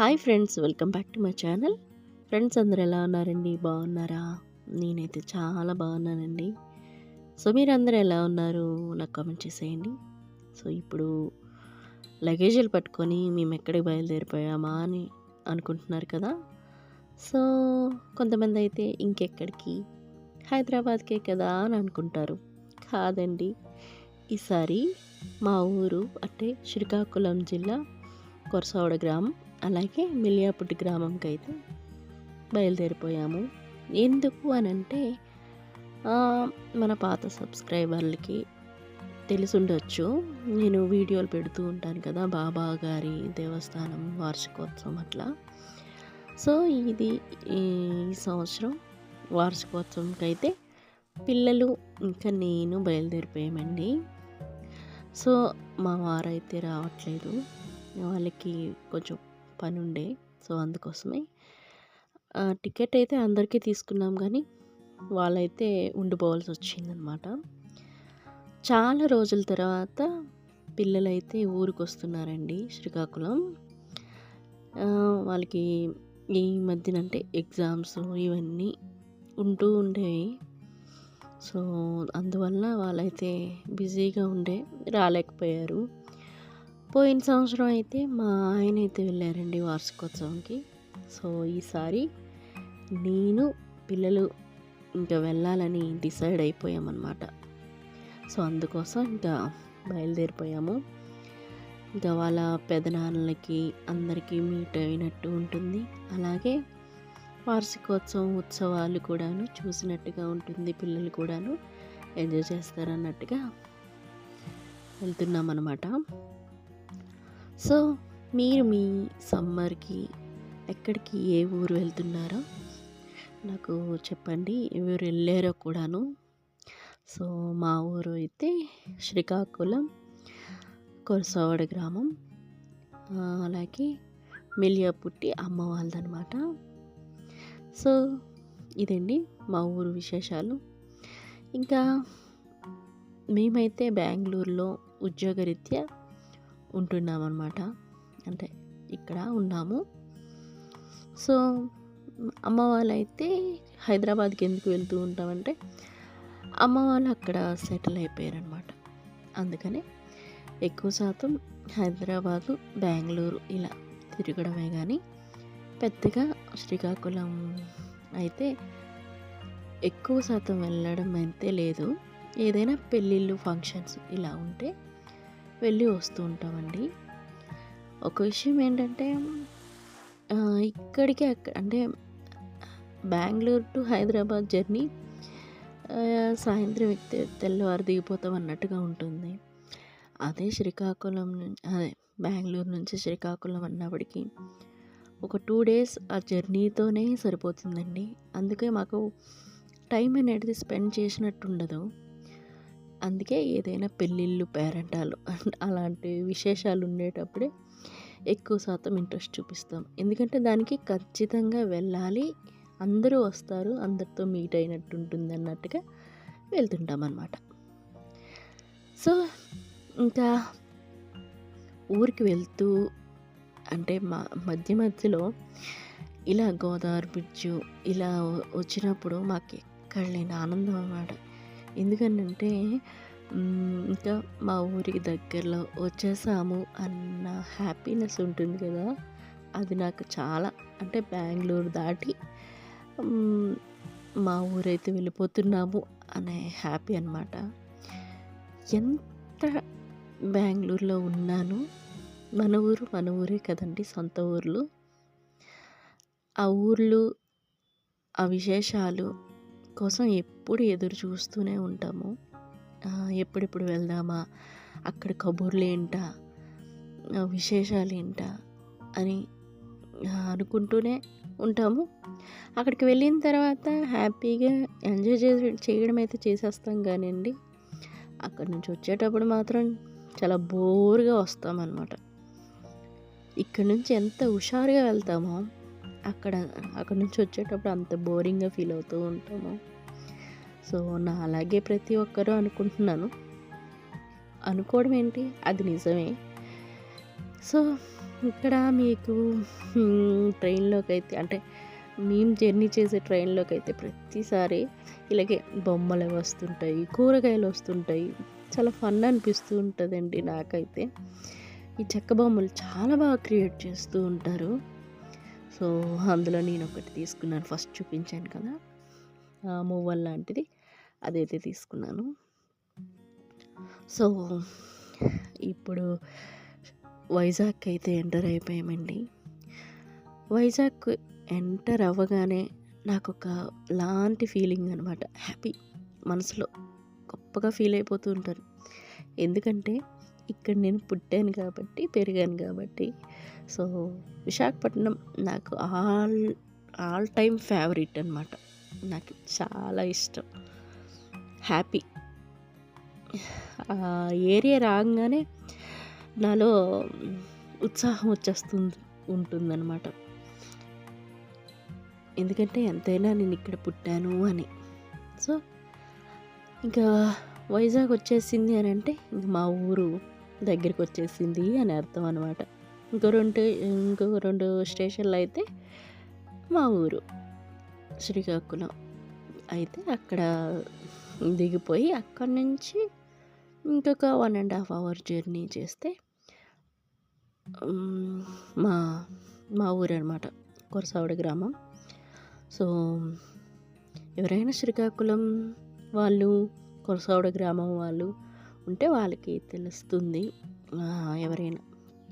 Hi friends welcome back to my channel. Friends అందరు ఎలా ఉన్నారండి? బాగున్నారా? నేనైతే చాలా బాగున్నానండి. సో మీరు అందరు ఎలా ఉన్నారు? నాకు కామెంట్ చేసేయండి. సో ఇప్పుడు లగేజీలు పట్టుకొని మేము ఎక్కడికి బయలుదేరిపోయామా అని అనుకుంటున్నారు కదా. సో కొంతమంది అయితే ఇంకెక్కడికి? హైదరాబాద్కే కదా అని అనుకుంటారు. కాదండి. ఈసారి మా ఊరు అంటే శ్రీకాకుళం జిల్లా కొరసావడ గ్రామం. అలాగే మిలియాపుట్టి గ్రామంకి అయితే బయలుదేరిపోయాము. ఎందుకు అని అంటే మన పాత సబ్స్క్రైబర్లకి తెలిసుండొచ్చు. నేను వీడియోలు పెడుతూ ఉంటాను కదా బాబా గారి దేవస్థానం వార్షికోత్సవం అట్లా. సో ఇది ఈ సంవత్సరం వార్షికోత్సవంకి అయితే పిల్లలు ఇంకా నేను బయలుదేరిపోయామండి. సో మా వారైతే రావట్లేదు. వాళ్ళకి కొంచెం పని ఉండే సో అందుకోసమే. ఆ, టికెట్ అయితే అందరికీ తీసుకున్నాం కానీ వాళ్ళైతే ఉండిపోవాల్సి వచ్చిందనమాట చాలా రోజుల తర్వాత పిల్లలైతే ఊరికి వస్తున్నారండి శ్రీకాకుళం వాళ్ళకి ఈ మధ్యన అంటే ఎగ్జామ్స్ ఇవన్నీ ఉంటూ ఉండేవి. సో అందువల్ల వాళ్ళైతే బిజీగా ఉండే రాలేకపోయారు. పోయిన సంవత్సరం అయితే మా ఆయన అయితే వెళ్ళారండి వార్షికోత్సవంకి. సో ఈసారి నేను పిల్లలు ఇంకా వెళ్ళాలని డిసైడ్ అయిపోయామన్నమాట. సో అందుకోసం ఇంకా బయలుదేరిపోయాము. ఇంకా వాళ్ళ పెదనాన్నలకి అందరికీ మీట్ అయినట్టు ఉంటుంది. అలాగే వార్షికోత్సవం ఉత్సవాలు కూడాను చూసినట్టుగా ఉంటుంది. పిల్లలు కూడాను ఎంజాయ్ చేస్తారన్నట్టుగా వెళ్తున్నాం అనమాట సో మీరు మీ సమ్మర్కి ఎక్కడికి ఏ ఊరు వెళ్తున్నారో నాకు చెప్పండి. ఎవరు వెళ్ళారో కూడాను. సో మా ఊరు అయితే శ్రీకాకుళం కొరసవాడ గ్రామం. అలాగే అలాగే మిలియాపుట్టి అమ్మ వాళ్ళదనమాట సో ఇదండి మా ఊరు విశేషాలు. ఇంకా మేమైతే బెంగళూరులో ఉద్యోగరీత్యా ఉంటున్నామన్నమాట. అంటే ఇక్కడ ఉన్నాము. సో అమ్మ వాళ్ళైతే హైదరాబాద్కి ఎందుకు వెళ్తూ ఉంటామంటే అమ్మ వాళ్ళు అక్కడ సెటిల్ అయిపోయారనమాట అందుకనే ఎక్కువ శాతం హైదరాబాదు బెంగళూరు ఇలా తిరగడమే కానీ పెద్దగా శ్రీకాకుళం అయితే ఎక్కువ శాతం వెళ్ళడం అయితే లేదు. ఏదైనా పెళ్ళిళ్ళు ఫంక్షన్స్ ఇలా ఉంటే వెళ్ళి వస్తూ ఉంటామండి. ఒక విషయం ఏంటంటే ఇక్కడికి అంటే బెంగళూరు టు హైదరాబాద్ జర్నీ సాయంత్రం తెల్లవారు దిగిపోతాం అన్నట్టుగా ఉంటుంది. అదే శ్రీకాకుళం అదే బెంగళూరు నుంచి శ్రీకాకుళం అన్నప్పటికీ ఒక టూ డేస్ ఆ జర్నీతోనే సరిపోతుందండి. అందుకే మాకు టైం అనేది స్పెండ్ చేసినట్టు ఉండదు. అందుకే ఏదైనా పెళ్ళిళ్ళు పేరెంటాలు అలాంటి విశేషాలు ఉండేటప్పుడే ఎక్కువ శాతం ఇంట్రెస్ట్ చూపిస్తాం. ఎందుకంటే దానికి ఖచ్చితంగా వెళ్ళాలి అందరూ వస్తారు అందరితో మీట్ అయినట్టు ఉంటుంది అన్నట్టుగా వెళ్తుంటాం అన్నమాట సో ఇంకా ఊరికి వెళ్తూ అంటే మా మధ్య మధ్యలో ఇలా గోదావరి బ్రిడ్జు ఇలా వచ్చినప్పుడు మాకు ఎక్కడ లేని ఆనందం అన్నమాట. ఎందుకనంటే ఇంకా మా ఊరికి దగ్గరలో వచ్చేసాము అన్న హ్యాపీనెస్ ఉంటుంది కదా. అది నాకు చాలా అంటే బెంగళూరు దాటి మా ఊరైతే వెళ్ళిపోతున్నాము అనే హ్యాపీ అనమాట ఎంత బెంగళూరులో ఉన్నాను మన ఊరు మన ఊరే కదండి సొంత ఊర్లు. ఆ ఊర్లు ఆ విశేషాలు కోసం ఎప్పుడు ఎదురు చూస్తూనే ఉంటాము. ఎప్పుడెప్పుడు వెళ్దామా? అక్కడ కబుర్లు ఏంటా? విశేషాలు ఏంటా? అని అనుకుంటూనే ఉంటాము. అక్కడికి వెళ్ళిన తర్వాత హ్యాపీగా ఎంజాయ్ చేసి చేయడం అయితే చేసేస్తాం కానివ్వండి అక్కడి నుంచి వచ్చేటప్పుడు మాత్రం చాలా బోర్గా వస్తామన్నమాట. ఇక్కడ నుంచి ఎంత హుషారుగా వెళ్తామో అక్కడ అక్కడ నుంచి వచ్చేటప్పుడు అంత బోరింగ్గా ఫీల్ అవుతూ ఉంటాము సో నా అలాగే ప్రతి ఒక్కరూ అనుకుంటున్నాను అనుకోవడం ఏంటి అది నిజమే సో ఇక్కడ మీకు ట్రైన్లోకి ట్రైన్‌లోకైతే అంటే మేము జర్నీ చేసే ట్రైన్‌లోకైతే ప్రతిసారి ఇలాగే బొమ్మలు వస్తుంటాయి, కూరగాయలు వస్తుంటాయి. చాలా ఫన్ అనిపిస్తూ ఉంటుందండి నాకైతే. ఈ చెక్క బొమ్మలు చాలా బాగా క్రియేట్ చేస్తూ ఉంటారు. సో, అందులో నేను ఒకటి తీసుకున్నాను. ఫస్ట్ చూపించాను కదా! మూవల్ లాంటిది అదైతే తీసుకున్నాను. సో, ఇప్పుడు వైజాగ్ అయితే ఎంటర్ అయిపోయామండి. వైజాగ్ ఎంటర్ అవ్వగానే నాకు ఒక లాంటి ఫీలింగ్ అనమాట. హ్యాపీ మనసులో గొప్పగా ఫీల్ అయిపోతూ ఉంటాను. ఎందుకంటే ఇక్కడ నేను పుట్టాను కాబట్టి, పెరిగాను కాబట్టి. సో, విశాఖపట్నం నాకు ఆల్ ఆల్ టైమ్ ఫేవరెట్ అనమాట. నాకు చాలా ఇష్టం. హ్యాపీ. ఆ ఏరియా రాగానే నాలో ఉత్సాహం వచ్చేస్తుంది ఉంటుందన్నమాట ఎందుకంటే ఎంతైనా నేను ఇక్కడ పుట్టాను అని. సో, ఇంకా వైజాగ్ వచ్చేసింది అని ఇంక మా ఊరు దగ్గరికొచ్చేసింది అని అర్థం అనమాట. ఇంకో రెండు ఇంకో రెండు స్టేషన్‌లు అయితే మా ఊరు శ్రీకాకుళం. అయితే అక్కడ దిగిపోయి అక్కడి నుంచి ఇంకొక one and half hour journey చేస్తే మా మా ఊరు అనమాట కొరసావిడ గ్రామం. సో, ఎవరైనా శ్రీకాకుళం వాళ్ళు, కురసావడ గ్రామం వాళ్ళు ఉంటే వాళ్ళకి తెలుస్తుంది. ఎవరైనా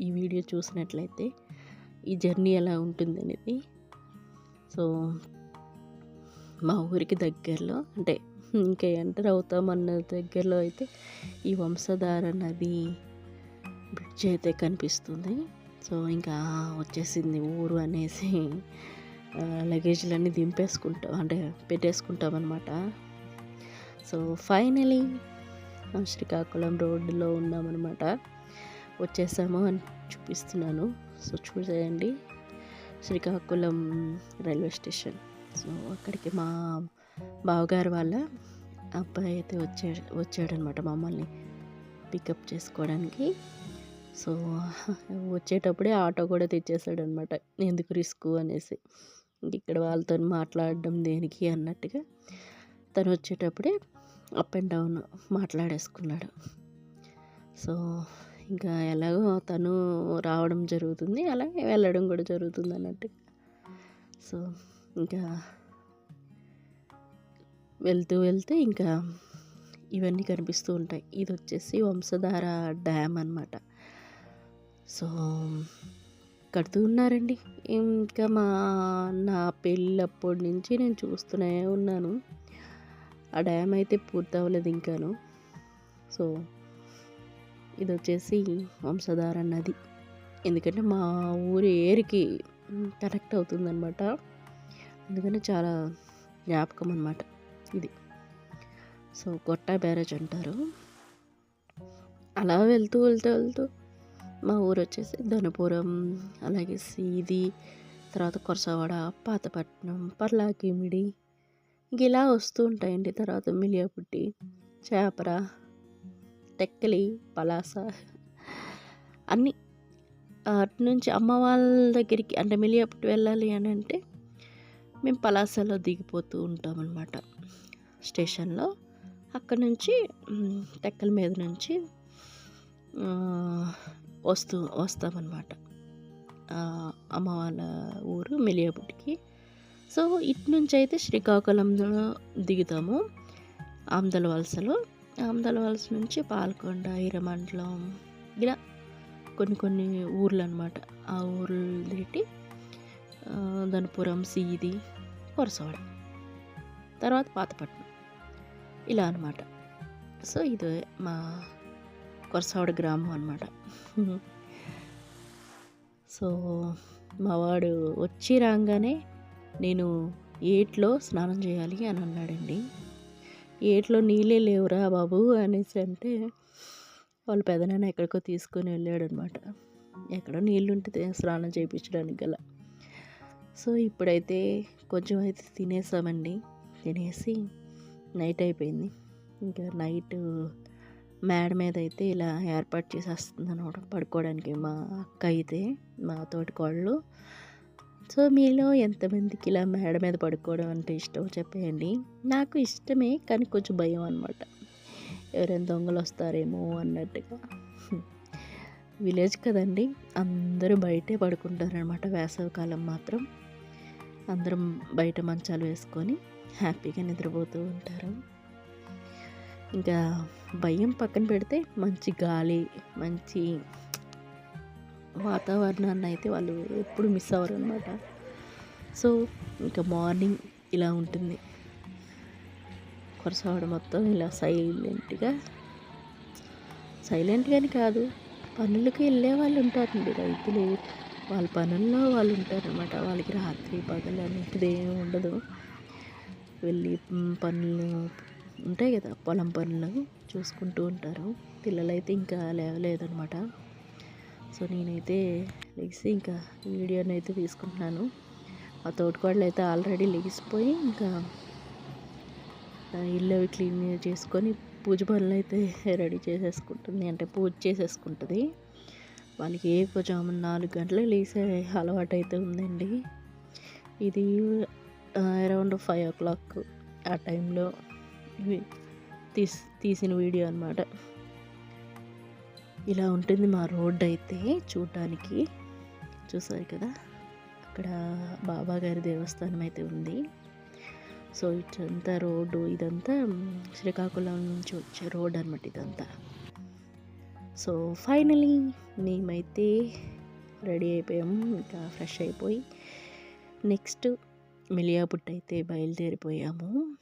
ఈ వీడియో చూసినట్లయితే ఈ జర్నీ ఎలా ఉంటుందనేది. సో, మా ఊరికి దగ్గరలో అంటే ఇంకా ఎంటర్ అవుతామన్న దగ్గరలో అయితే ఈ వంశధార నది బ్రిడ్జ్ అయితే కనిపిస్తుంది. సో, ఇంకా వచ్చేసింది ఊరు అనేసి లగేజ్‌లన్నీ దింపేసుకుంటాం అంటే పెట్టేసుకుంటామనమాట. సో, ఫైనలీ శ్రీకాకుళం రోడ్డులో ఉన్నామనమాట. వచ్చేసాము అని చూపిస్తున్నాను. సో, చూసేయండి. Srikakulam railway station. సో, అక్కడికి మా బావగారు వాళ్ళ అబ్బాయి అయితే వచ్చే వచ్చాడనమాట మమ్మల్ని పికప్ చేసుకోవడానికి. సో, వచ్చేటప్పుడే ఆటో కూడా తెచ్చేసాడనమాట. ఎందుకు రిస్క్ అనేసి. ఇక్కడ వాళ్ళతోని మాట్లాడడం దేనికి అన్నట్టుగా తను వచ్చేటప్పుడే అప్ అండ్ డౌన్ మాట్లాడేసుకున్నాడు. సో, ఇంకా ఎలాగో తను రావడం జరుగుతుంది. అలాగే వెళ్ళడం కూడా జరుగుతుంది అన్నట్టు సో, ఇంకా వెళ్తూ వెళ్తే ఇంకా ఇవన్నీ కనిపిస్తూ ఉంటాయి. ఇది వచ్చేసి వంశధార డ్యామ్ అనమాట. సో, కడుతూ ఉన్నారండి. ఇంకా మా నా పెళ్ళప్పటి నుంచి నేను చూస్తూనే ఉన్నాను. ఆ డ్యామ్ అయితే పూర్తవ్వలేదు ఇంకాను. సో, ఇది వచ్చేసి వంశధార నది. ఎందుకంటే మా ఊరి ఏరికి కనెక్ట్ అవుతుందనమాట. అందుకని చాలా జ్ఞాపకం అనమాట ఇది. సో, గొట్టా బ్యారేజ్ అంటారు. అలా వెళ్తూ, వెళ్తూ, వెళ్తూ మా ఊరు వచ్చేసి ధనపురం, అలాగే సీది, తర్వాత కొరసవాడ పాతపట్నం, పర్లాకిమిడి ఇలా వస్తూ ఉంటాయండి. తర్వాత మిలియాపుట్టి, చేపర, టెక్కలి, పలాస అన్నీ. అటు నుంచి అమ్మ వాళ్ళ దగ్గరికి అంటే మిలియాపుట్టి వెళ్ళాలి అని అంటే మేము పలాసలో దిగిపోతూ ఉంటామనమాట స్టేషన్‌లో. అక్కడి నుంచి టెక్కల మీద నుంచి వస్తూ వస్తామనమాట. అమ్మ వాళ్ళ ఊరు మిలియాపుట్టికి. సో, ఇటు నుంచయితే శ్రీకాకుళంలో దిగుతాము. ఆమ్దల వలసలో. ఆమ్దల వలస నుంచి పాల్కొండ ఇరమండలం ఇలా కొన్ని కొన్ని ఊర్లు అనమాట ఆ ఊర్లు తిట్టి ఆహ్, ధనపురం, సీది, కొరసవాడ తర్వాత పాతపట్నం. ఇలా అనమాట. సో, ఇది మా కొరసవాడ గ్రామం అనమాట. సో, మా వాడు వచ్చి రాగానే నేను ఏట్లో స్నానం చేయాలి అని అన్నాడండి. ఏట్లో నీళ్ళే లేవురా బాబు అనేసి అంటే వాళ్ళ పెదనాన్న ఎక్కడికో తీసుకొని వెళ్ళాడనమాట. ఎక్కడో నీళ్ళుంటే స్నానం చేయించడానికి గల. సో, ఇప్పుడైతే కొంచెం అయితే తినేసామండి. తినేసి నైట్ అయిపోయింది. ఇంకా నైట్ మేడ మీద అయితే ఇలా ఏర్పాటు చేసేస్తుంది అనమాట పడుకోవడానికి మా అక్క అయితే మా తోటి కోళ్ళు సో మీలో ఎంతమందికి ఇలా మేడ మీద పడుకోవడం అంటే ఇష్టం చెప్పేయండి. నాకు ఇష్టమే కానీ కొంచెం భయం అనమాట ఎవరైనా దొంగలు వస్తారేమో అన్నట్టుగా. విలేజ్ కదండి అందరూ బయటే పడుకుంటారనమాట వేసవికాలం మాత్రం. అందరం బయట మంచాలు వేసుకొని హ్యాపీగా నిద్రపోతూ ఉంటారు. ఇంకా భయం పక్కన పెడితే మంచి గాలి మంచి వాతావరణాన్ని అయితే వాళ్ళు ఎప్పుడు మిస్ అవ్వరు అనమాట సో ఇంకా మార్నింగ్ ఇలా ఉంటుంది. కొరసవాడ మొత్తం ఇలా సైలెంట్గా సైలెంట్గాని కాదు పనులకు వెళ్ళే వాళ్ళు ఉంటారండి రైతులు. వాళ్ళ పనుల్లో వాళ్ళు ఉంటారనమాట వాళ్ళకి రాత్రి పగలు అనేది ఏమి ఉండదు. వెళ్ళి పనులు ఉంటాయి కదా పొలం పనులు చూసుకుంటూ ఉంటారు. పిల్లలైతే ఇంకా లేవలేదనమాట సో నేనైతే లెగిసి ఇంకా వీడియోని అయితే తీసుకుంటున్నాను. ఆ తోటికోడలు అయితే ఆల్రెడీ లెగిసిపోయి ఇంకా ఇల్లు అవి క్లీన్ చేసుకొని పూజ పనులు అయితే రెడీ చేసేసుకుంటుంది. అంటే పూజ చేసేసుకుంటుంది. వాళ్ళకి ఏ జామున్ నాలుగు గంటలకు లేసే అలవాటు అయితే ఉందండి. ఇది అరౌండ్ ఫైవ్ ఓ క్లాక్ ఆ టైంలో తీసి తీసిన వీడియో అనమాట ఇలా ఉంటుంది మా రోడ్ అయితే చూడటానికి చూసారు కదా? అక్కడ బాబా గారి దేవస్థానం అయితే ఉంది. సో ఇదంతా రోడ్డు ఇదంతా శ్రీకాకుళం నుంచి వచ్చే రోడ్ అనమాట ఇదంతా. సో ఫైనలీ మేమైతే రెడీ అయిపోయాము ఇంకా ఫ్రెష్ అయిపోయి నెక్స్ట్ మిలియాపుట్ అయితే బయలుదేరిపోయాము.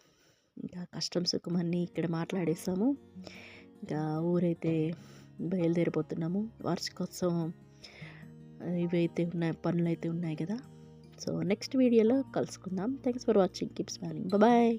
ఇంకా కష్టం సుఖం అన్నీ ఇక్కడ మాట్లాడేసాము. ఇంకా ఊరైతే బయలుదేరిపోతున్నాము. వార్షికోత్సవం ఇవైతే ఉన్నాయి పనులు అయితే ఉన్నాయి కదా. సో నెక్స్ట్ వీడియోలో కలుసుకుందాం. Thanks for watching keep smiling bye